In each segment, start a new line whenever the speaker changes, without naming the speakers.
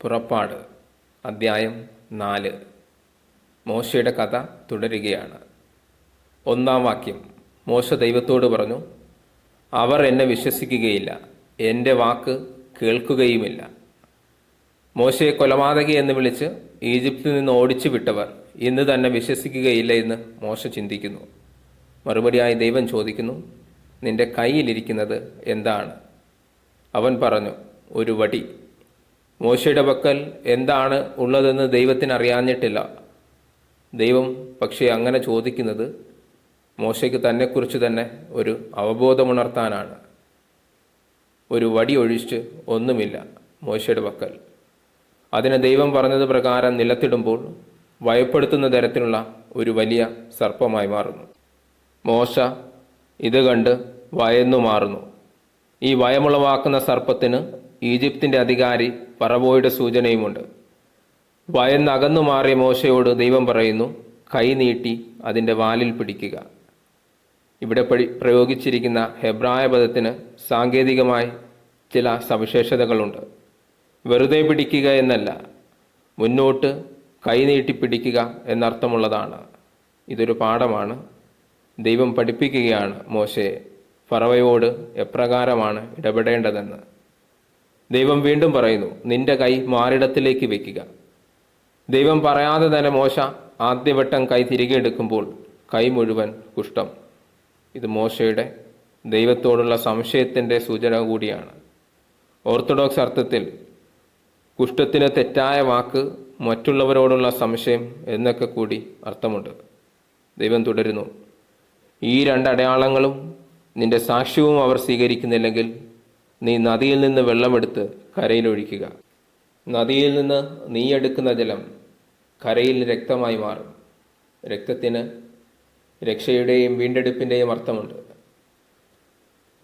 പുറപ്പാട് അദ്ധ്യായം നാല്. മോശയുടെ കഥ തുടരുകയാണ്. ഒന്നാം വാക്യം. മോശ ദൈവത്തോട് പറഞ്ഞു അവർ എന്നെ വിശ്വസിക്കുകയില്ല. എന്റെ വാക്ക് കേൾക്കുകയുമില്ല. മോശയെ കൊലപാതകി എന്ന് വിളിച്ച് ഈജിപ്തിൽ നിന്ന് ഓടിച്ചു വിട്ടവർ ഇന്ന് തന്നെ വിശ്വസിക്കുകയില്ല എന്ന് മോശ ചിന്തിക്കുന്നു. മറുപടിയായി ദൈവം ചോദിക്കുന്നു നിന്റെ കയ്യിലിരിക്കുന്നത് എന്താണ്? അവൻ പറഞ്ഞു ഒരു വടി. മോശയുടെ പക്കൽ എന്താണ് ഉള്ളതെന്ന് ദൈവത്തിന് അറിയാഞ്ഞിട്ടില്ല. ദൈവം പക്ഷേ അങ്ങനെ ചോദിക്കുന്നത് മോശയ്ക്ക് തന്നെക്കുറിച്ച് തന്നെ ഒരു അവബോധമുണർത്താനാണ്. ഒരു വടി ഒഴിച്ച് ഒന്നുമില്ല മോശയുടെ പക്കൽ. അതിന് ദൈവം പറഞ്ഞത് പ്രകാരം നിലത്തിടുമ്പോൾ ഭയപ്പെടുത്തുന്ന തരത്തിലുള്ള ഒരു വലിയ സർപ്പമായി മാറുന്നു. മോശ ഇത് കണ്ട് ഭയന്നു മാറുന്നു. ഈ ഭയമുളവാക്കുന്ന സർപ്പത്തിന് ഈജിപ്തിന്റെ അധികാരി പറവോയുടെ സൂചനയുമുണ്ട്. വയന്നകന്നു മാറിയ മോശയോട് ദൈവം പറയുന്നു കൈ നീട്ടി അതിന്റെ വാലിൽ പിടിക്കുക. ഇവിടെ പ്രയോഗിച്ചിരിക്കുന്ന ഹെബ്രായ പദത്തിന് സാങ്കേതികമായി ചില സവിശേഷതകളുണ്ട്. വെറുതെ പിടിക്കുക എന്നല്ല മുന്നോട്ട് കൈ നീട്ടി പിടിക്കുക എന്നർത്ഥമുള്ളതാണ്. ഇതൊരു പാഠമാണ്. ദൈവം പഠിപ്പിക്കുകയാണ് മോശയെ. ഫറവയോട് എപ്രകാരമാണ് ഇടപെടേണ്ടതെന്ന്. ദൈവം വീണ്ടും പറയുന്നു നിന്റെ കൈ മാറിടത്തിലേക്ക് വെക്കുക. ദൈവം പറയാതെ തന്നെ മോശ ആദ്യവട്ടം കൈ തിരികെ എടുക്കുമ്പോൾ കൈ മുഴുവൻ കുഷ്ഠം. ഇത് മോശയുടെ ദൈവത്തോടുള്ള സംശയത്തിന്റെ സൂചന കൂടിയാണ്. ഓർത്തഡോക്സ് അർത്ഥത്തിൽ കുഷ്ഠത്തിന് തെറ്റായ വാക്ക് മറ്റുള്ളവരോടുള്ള സംശയം എന്നൊക്കെ കൂടി അർത്ഥമുണ്ട്. ദൈവം തുടരുന്നു ഈ രണ്ട് അടയാളങ്ങളും നിന്റെ സാക്ഷ്യവും അവർ സ്വീകരിക്കുന്നില്ലെങ്കിൽ നീ നദിയിൽ നിന്ന് വെള്ളമെടുത്ത് കരയിലൊഴിക്കുക നദിയിൽ നിന്ന് നീ എടുക്കുന്ന ജലം കരയിൽ രക്തമായി മാറും. രക്തത്തിന് രക്ഷയുടെയും വീണ്ടെടുപ്പിന്റെയും അർത്ഥമുണ്ട്.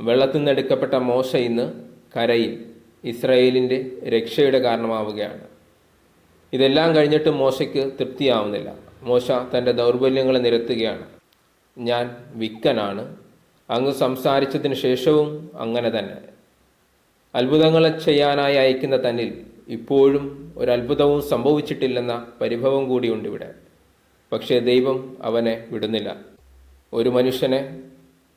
വെള്ളത്തിൽ നിന്ന് എടുക്കപ്പെട്ട മോശ ഇന്ന് കരയിൽ ഇസ്രയേലിന്റെ രക്ഷയുടെ കാരണമാവുകയാണ്. ഇതെല്ലാം കഴിഞ്ഞിട്ട് മോശയ്ക്ക് തൃപ്തിയാവുന്നില്ല. മോശ തന്റെ ദൗർബല്യങ്ങളെ നിരത്തുകയാണ്. ഞാൻ വിക്കനാണ്. അങ്ങ് സംസാരിച്ചതിന് ശേഷവും അങ്ങനെ തന്നെ. അത്ഭുതങ്ങളെ ചെയ്യാനായി അയക്കുന്ന തന്നിൽ ഇപ്പോഴും ഒരത്ഭുതവും സംഭവിച്ചിട്ടില്ലെന്ന പരിഭവം കൂടിയുണ്ട് ഇവിടെ. പക്ഷേ ദൈവം അവനെ വിടുന്നില്ല. ഒരു മനുഷ്യനെ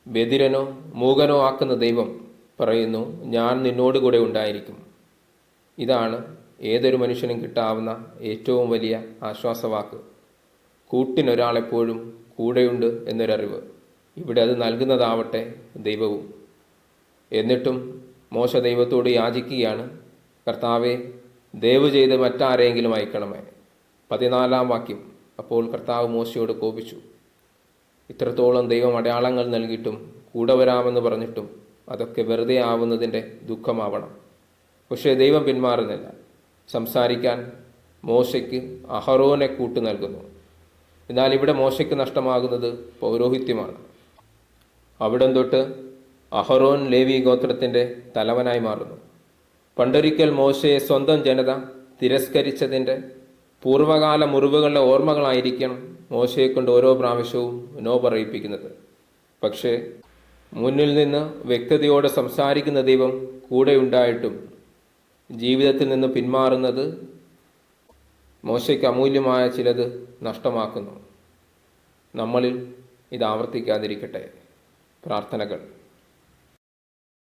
ബദിരനോ മൂകനോ ആക്കുന്ന ദൈവം പറയുന്നു ഞാൻ നിന്നോട് കൂടെ ഉണ്ടായിരിക്കും. ഇതാണ് ഏതൊരു മനുഷ്യനും കിട്ടാവുന്ന ഏറ്റവും വലിയ ആശ്വാസവാക്ക്. കൂട്ടിനൊരാളെപ്പോഴും കൂടെയുണ്ട് എന്നൊരറിവ്. ഇവിടെ അത് നൽകുന്നതാവട്ടെ ദൈവവും. എന്നിട്ടും മോശ ദൈവത്തോട് യാചിക്കുകയാണ്. കർത്താവെ ദയവ് ചെയ്ത് മറ്റാരെങ്കിലും അയക്കണമേ. പതിനാലാം വാക്യം അപ്പോൾ കർത്താവ് മോശയോട് കോപിച്ചു. ഇത്രത്തോളം ദൈവം അടയാളങ്ങൾ നൽകിയിട്ടും കൂടെ വരാമെന്ന് പറഞ്ഞിട്ടും അതൊക്കെ വെറുതെ ആവുന്നതിന്റെ ദുഃഖമാവണം. പക്ഷേ ദൈവം പിന്മാറുന്നില്ല. സംസാരിക്കാൻ മോശയ്ക്ക് അഹറോനെ കൂട്ടു നൽകുന്നു. എന്നാൽ ഇവിടെ മോശയ്ക്ക് നഷ്ടമാകുന്നത് പൗരോഹിത്യമാണ്. അവിടം തൊട്ട് അഹറോൻ ലേവി ഗോത്രത്തിന്റെ തലവനായി മാറുന്നു. പണ്ടൊരിക്കൽ മോശയെ സ്വന്തം ജനത തിരസ്കരിച്ചതിന്റെ പൂർവകാല മുറിവുകളുടെ ഓർമ്മകളായിരിക്കണം മോശയെ കൊണ്ട് ഓരോ പ്രാവശ്യവും നോ പറയിപ്പിക്കുന്നത്. പക്ഷേ മുന്നിൽ നിന്ന് വ്യക്തതയോടെ സംസാരിക്കുന്ന ദൈവം കൂടെയുണ്ടായിട്ടും ജീവിതത്തിൽ നിന്ന് പിന്മാറുന്നത് മോശയ്ക്ക് അമൂല്യമായ ചിലത് നഷ്ടമാക്കുന്നു. നമ്മളിൽ ഇത് ആവർത്തിക്കാതിരിക്കട്ടെ. പ്രാർത്ഥനകൾ.